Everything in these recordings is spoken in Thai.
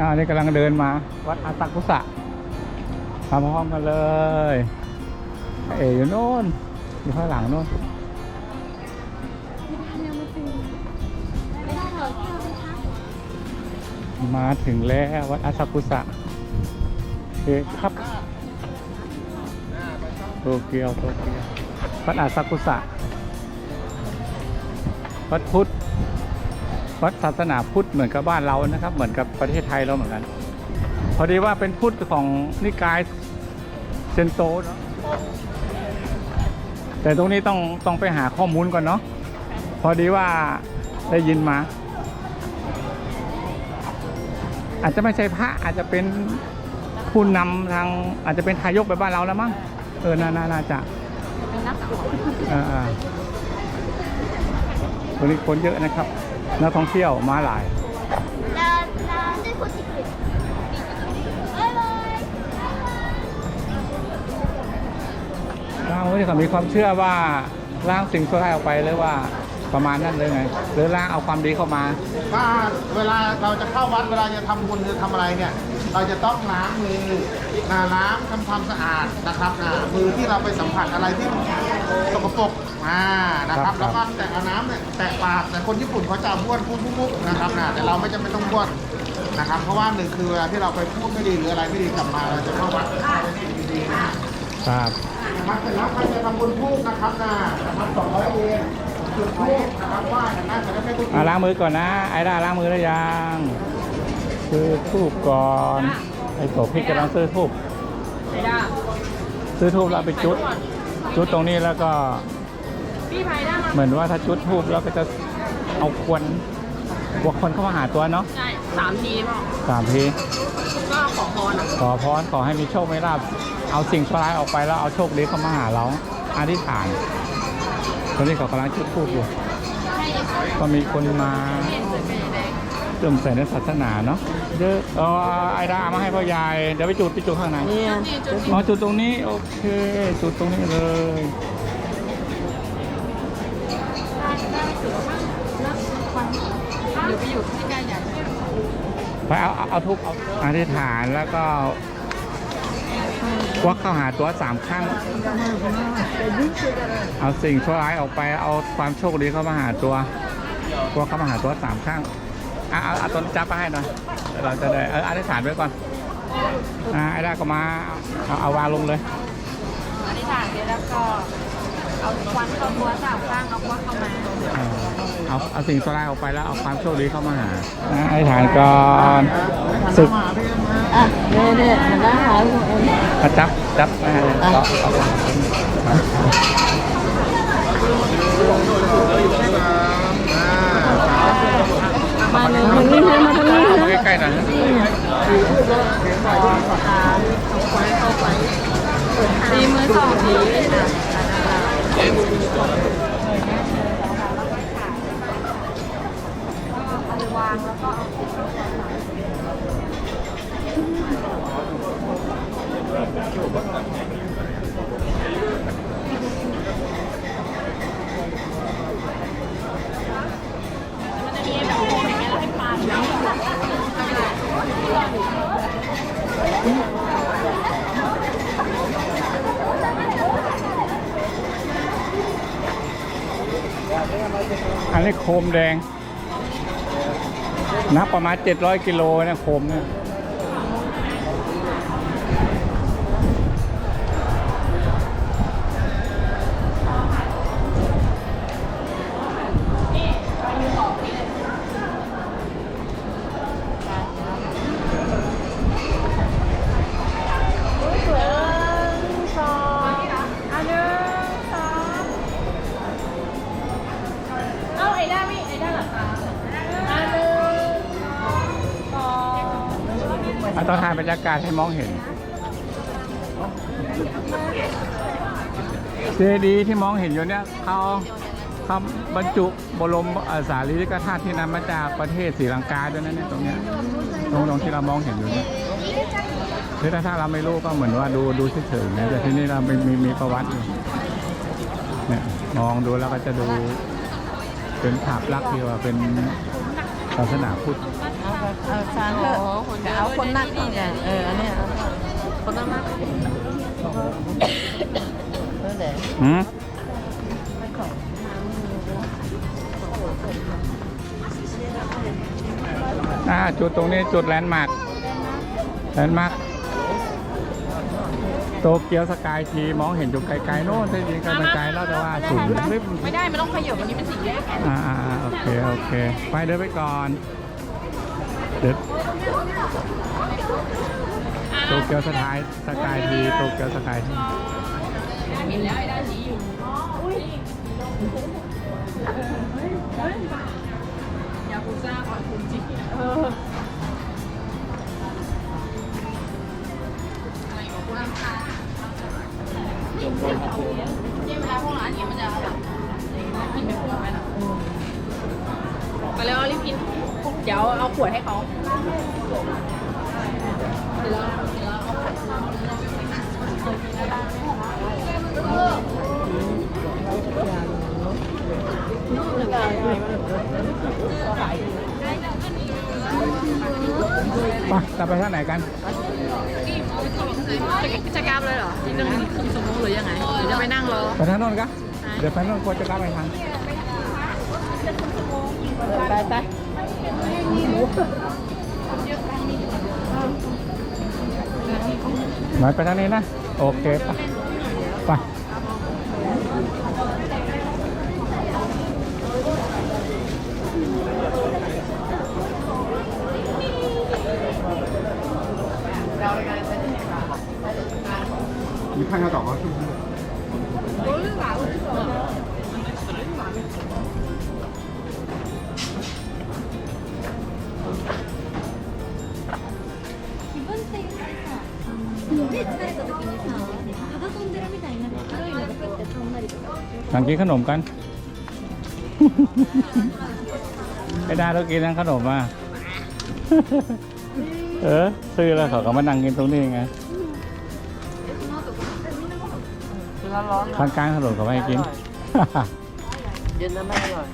อ่านี่กำลังเดินมา วัดอาตักกุสะมาพร้อมกันเลย เอ๋อยู่โน่นอยู่ข้างหลังโน่นมาถึงแล้ววัดอาซากุสะโอคครับโตเกียวโตเกียววัดอาซากุสะวัดพุทธ วัดศาสนาพุทธเหมือนกับบ้านเรานะครับ เหมือนกับประเทศไทยเราเหมือนกัน พอดีว่าเป็นพุทธของนิกายเซนโตเนาะแต่ตรงนี้ต้องต้องไปหาข้อมูลก่อนเนาะพอดีว่าได้ยินมา อาจจะไม่ใช่พระอาจจะเป็นผู้นำทางอาจจะเป็นทายกไปบ้านเราแล้วมั้งเออน่าน่าน่าจะเออเออตรงนี้คนเยอะนะครับ นักท่องเที่ยวมาหลายเร่างที่เขามีความเชื่อว่าร่างสิ่งชั่วร้ายออกไปหรือว่า ประมาณนั้นเลยไงหรือร่างเอาความดีเข้ามา ถ้าเวลาเราจะเข้าวัดเวลาจะทำบุญจะทำอะไรเนี่ย เราจะต้องล้างมือนะล้างทำความสะอาดนะครับอ่ามือที่เราไปสัมผัสอะไรที่มันสกปรกอ่านะครับ ครับ แล้วก็แตะเอาน้ำเนี่ยแตะปากแต่คนญี่ปุ่นเขาจะบ้วนพูดปุ๊บๆนะครับนะแต่เราไม่จำเป็นต้องบ้วนนะครับ เพราะว่าหนึ่งคือเวลาที่เราไปพูดไม่ดีหรืออะไรไม่ดีกลับมาเราจะเข้าวัดได้สิ่งดีๆนะครับ นะครับเสร็จแล้วใครจะทำบุญพูกนะครับนะนะครับสองร้อยเยน จุดพูกนะครับไหว้กันนะจะได้ไม่พูดอะล้างมือก่อนนะ ไอ้ด้าล้างมือแล้วยังซื้อทูบก่อน ไอ้โสพี่กำลังซื้อทูบไหนด้าซื้อทูบแล้วเอาไปจุด จุดตรงนี้แล้วก็พี่ไผ่ด้ามาเหมือนว่าถ้าจุดทูบแล้วก็จะเอาควนบวกคนเข้ามาหาตัวเนาะใช่สามทีพ่อสามทีก็ขอพรอะขอพรขอให้มีโชคไม่ลาบเอาสิ่งชั่วร้ายออกไปแล้วเอาโชคดีเข้ามาหาเราอธิษฐาน ตอนนี้เขากำลังจุดทูบอยู่ ก็มีคนมาเริ่มใส่ในศาสนาเนาะเยอะเออไอ้ดาเอามาให้พ่อใหญ่เดี๋ยวไปจุดไปจุดข้างในเนี่ยอ๋อจุดตรงนี้ โอเค จุดตรงนี้เลยหรือไปอยู่ใกล้ๆใหญ่ไปเอาเอาเอาทุกเอาอธิษฐานแล้วก็ ควักเข้าหาตัวสามครั้งเอาสิ่งชั่วร้ายออกไปเอาความโชคดีเข้ามาหาตัวควักเข้ามาหาตัวสามครั้งอะเอาเอาต้นจับมาให้หน่อยเดี๋ยวเราจะได้เอออธิษฐานไว้ก่อนอ่าไอ้ด้าก็มาเอาเอาวางลงเลยอธิษฐานเลยแล้วก็เอาควันเข้าตัวสามข้างเอาควันเข้ามาเอาเอาสิ่งชั่วร้ายออกไปแล้วเอาความโชคดีเข้ามาหาไอ้ฐานก่อนศึก อะเนี่ยเนี่ยหันหน้าหาลูกเอ็มาจับจับมาก็เอามาหนึ่งทางนี้นะมาทางนี้นะใกล้ๆหน่อยนะตีมือสองทีอะ อันนี้โคมแดงนับประมาณ 700 กิโลนะโคมเนี่ย ต้องถ่ายบรรยากาศให้มองเห็น เจดีย์ที่มองเห็นอยู่เนี่ยเขาเขาบรรจุบรมสารีริกธาตุที่นำมาจากประเทศศรีลังกาด้วยนะเนี่ยตรงเนี้ยตรงตรงที่เรามองเห็นอยู่เนี่ยคือถ้าถ้าเราไม่รู้ก็เหมือนว่าดูดูเฉยๆนะแต่ที่นี่เรามีมีมีประวัติอยู่เนี่ยมองดูแล้วก็จะดูเป็นภาพลักษณ์ที่ว่าเป็นศาสนาพุทธ เอาสารเถอะแต่เอาคนนั่งดีเนี่ยเอออันเนี้ยคนนั่งนั่งเออเดี๋ยวหืมอ่าจุดตรงนี้จุดแลนด์มาร์คแลนด์มาร์คโตเกียวสกายทีมองเห็นอยู่ไกลๆโน่นจริงๆก็มันไกลแล้วแต่ว่าสูงลึกไม่ได้ไม่ต้องขยับวันนี้เป็นสี่แยกๆอ่าๆๆโอเค โอเค ไปเดินไปก่อน เด็ดโตเกียวสกายสกายทีโตเกียวสกายทีเห็นแล้วไอ้ด้านนี้อยู่ยาคูซ่าคอคุณจิเออ เดี๋ยวเอาขวดให้เขาเดี๋ยวเราเดี๋ยวเราเอาขวดไปจะไปท่างไหนกันจะกลับเลยเหรอที่นั่งครึ่งชั่วโมงหรือยังไงหรือจะไปนั่งรอ ไปทางโน้นกะเดี๋ยวไปโน้นควรจะกลับไปทางไปไปห น่อยไปทางนี้นะ โอเคไปไป 你看一下导航是不是？ れた時にさ肌飛んでるみたいになんか黒いのがこうやって飛んだりとか ทางกินขนมกัน ไม่ได้ต้องกินทั้งขนมอ่ะ เออ ซื้อแล้วเขาก็มานั่งกินตรงนี้ไง ร้อนร้อน ข้างกลางถนนเขาไม่ให้กิน เย็นแล้วไม่อร่อย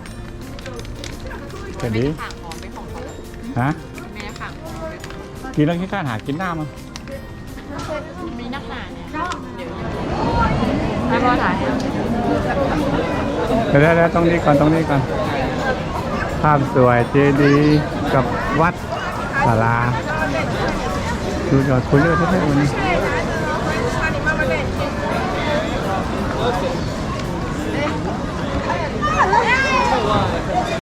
ก็ดี ข่างหอมเป็นของเขา ฮะ แม่ข่างหอม กินแล้วขี้ข้านหากินหน้ามั้ง มีนักหนา เนี่ยเดี๋ยวให้พ่อถ่ายให้เดี๋ยวเดี๋ยวตรงนี้ก่อนต้องนี้ก่อน ภาพสวยเจดีย์กับวัดศาลาดูจอดคุณเลือกที่ไหนวันนี้